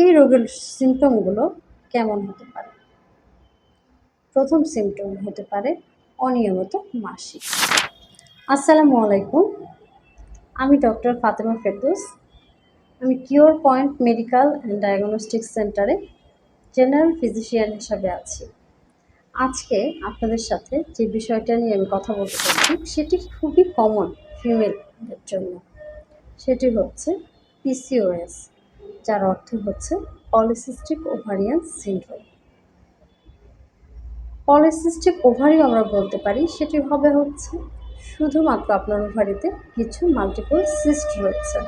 এই রোগের সিমটমগুলো কেমন হতে পারে? প্রথম সিমটম হতে পারে অনিয়মিত মাসিক। আসসালামু আলাইকুম, আমি ডক্টর ফাতেমা ফেরদৌস। আমি cure point medical and diagnostic সেন্টারে জেনারেল ফিজিশিয়ান হিসাবে আছি। আজকে আপনাদের সাথে যে বিষয়টা নিয়ে আমি কথা বলতে চাচ্ছি সেটি খুবই কমন ফিমেলদের জন্য। সেটি হচ্ছে পিসিওএস যার অর্থ হচ্ছে polycystic ovarian syndrome polycystic ovary আমরা বলতে পারি, সেটি হবে হচ্ছে শুধুমাত্র আপনার ওভারিতে কিছু মাল্টিপল সিস্ট রয়েছে।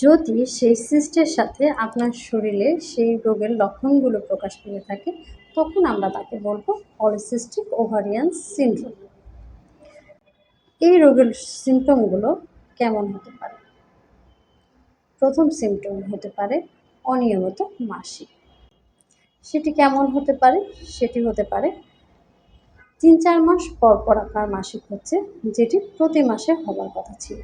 যদি সেই সিস্টের সাথে আপনার শরীরে সেই রোগের লক্ষণগুলো প্রকাশ পেয়ে থাকে, তখন আমরা তাকে বলব পলিসিস্টিক ওভারিয়ান সিন্ড্রোম এই রোগের সিমটমগুলো কেমন হতে পারে? প্রথম সিমটম হতে পারে অনিয়মিত মাসিক। সেটি কেমন হতে পারে? সেটি হতে পারে তিন চার মাস পর পর আপনার মাসিক হচ্ছে, যেটি প্রতি মাসে হবার কথা ছিল।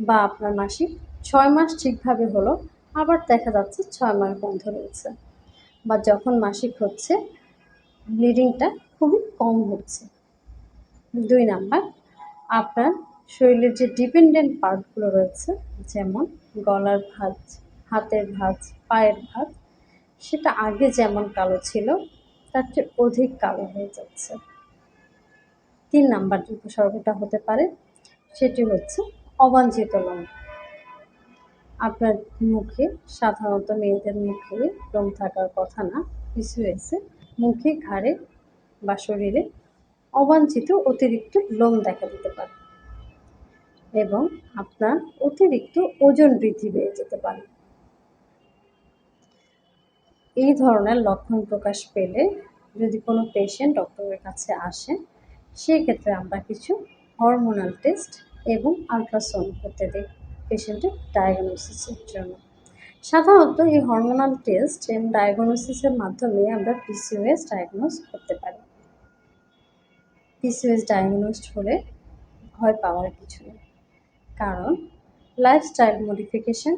বা আপনার মাসিক ছয় মাস ঠিকভাবে হলো, আবার দেখা যাচ্ছে ছয় মাস বন্ধ রয়েছে। বা যখন মাসিক হচ্ছে ব্লিডিংটা খুবই কম হচ্ছে। দুই নাম্বার, আপনার শরীরের যে ডিপেন্ডেন্ট পার্টগুলো রয়েছে, যেমন গলার ভাঁজ, হাতের ভাঁজ, পায়ের ভাঁজ, সেটা আগে যেমন কালো ছিল, তার চেয়ে অধিক কালো হয়ে যাচ্ছে। তিন নাম্বার যে উপসর্গটা হতে পারে, সেটি হচ্ছে অবাঞ্ছিত লোম আপনার মুখে, সাধারণত মেয়েদের মুখে লোম থাকার কথা না, কিছু এসে মুখে ঘাড়ে বা শরীরে অবাঞ্ছিত অতিরিক্ত লোম দেখা দিতে পারে। এবং আপনার অতিরিক্ত ওজন বৃদ্ধি পেয়ে যেতে পারে। এই ধরনের লক্ষণ প্রকাশ পেলে যদি কোনো পেশেন্ট ডক্টরের কাছে আসে সেক্ষেত্রে আমরা কিছু হরমোনাল টেস্ট এবং আলট্রাসাউন্ড করতে দিই পেশেন্টের ডায়াগনোসিসের জন্য। সাধারণত এই হরমোনাল টেস্ট এবং ডায়াগনোসিসের মাধ্যমে আমরা পিসিওএস ডায়াগনোস করতে পারি। পিসিওএস ডায়াগনোসড হলে ভয় পাওয়ার কিছু নেই। কারণ লাইফস্টাইল মডিফিকেশন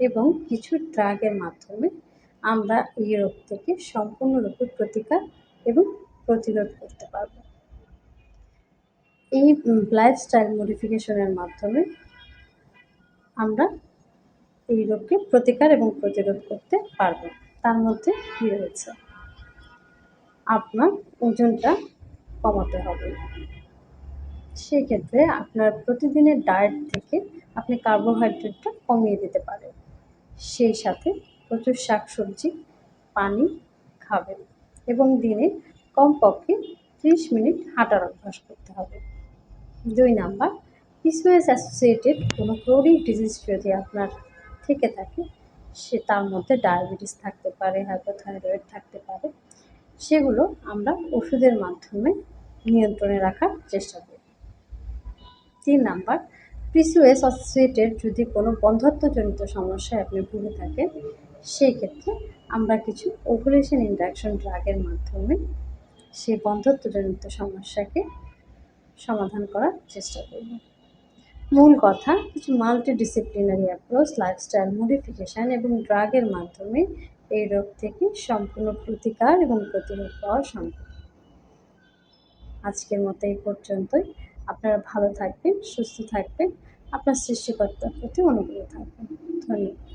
এবং কিছু ড্রাগের মাধ্যমে আমরা এই রোগ থেকে সম্পূর্ণরূপে প্রতিকার এবং প্রতিরোধ করতে পারব। এই লাইফস্টাইল মডিফিকেশনের মাধ্যমে আমরা এই রোগকে প্রতিকার এবং প্রতিরোধ করতে পারব। তার মধ্যে কী রয়েছে? আপনার ওজনটা কমাতে হবে। সেই ক্ষেত্রে আপনার প্রতিদিনের ডায়েট থেকে আপনি কার্বোহাইড্রেটটা কমিয়ে দিতে পারেন। সেই সাথে প্রচুর শাকসবজি, পানি খাবেন এবং দিনে কমপক্ষে ত্রিশ মিনিট হাঁটার অভ্যাস করতে হবে। দুই নাম্বার পিসওয়েস অ্যাসোসিয়েটেড কোনো ক্রোনিক ডিজিজ যদি আপনার থেকে থাকে, সে তার মধ্যে ডায়াবেটিস থাকতে পারে হাইপোথাইরয়েড থাকতে পারে, সেগুলো আমরা ওষুধের মাধ্যমে নিয়ন্ত্রণে রাখার চেষ্টা করি তিন নাম্বার পিসিওএস অ্যাসোসিয়েটেড যদি কোনো বন্ধত্বজনিত সমস্যায় আপনি ভুগে থাকেন, সেই ক্ষেত্রে আমরা কিছু ওভুলেশন ইন্ডাকশন ড্রাগের মাধ্যমে সেই বন্ধত্বজনিত সমস্যাকে সমাধান করার চেষ্টা করব। মূল কথা, কিছু multi disciplinary approach lifestyle modification এবং ড্রাগের মাধ্যমে এই রোগ থেকে সম্পূর্ণ প্রতিকার এবং প্রতিরোধ পাওয়া সম্ভব। আজকের মতো এই পর্যন্তই। আপনারা ভালো থাকবেন সুস্থ থাকবেন। আপনার সৃষ্টিকর্তার প্রতি অনুগ্রহ থাকবেন। ধন্যবাদ।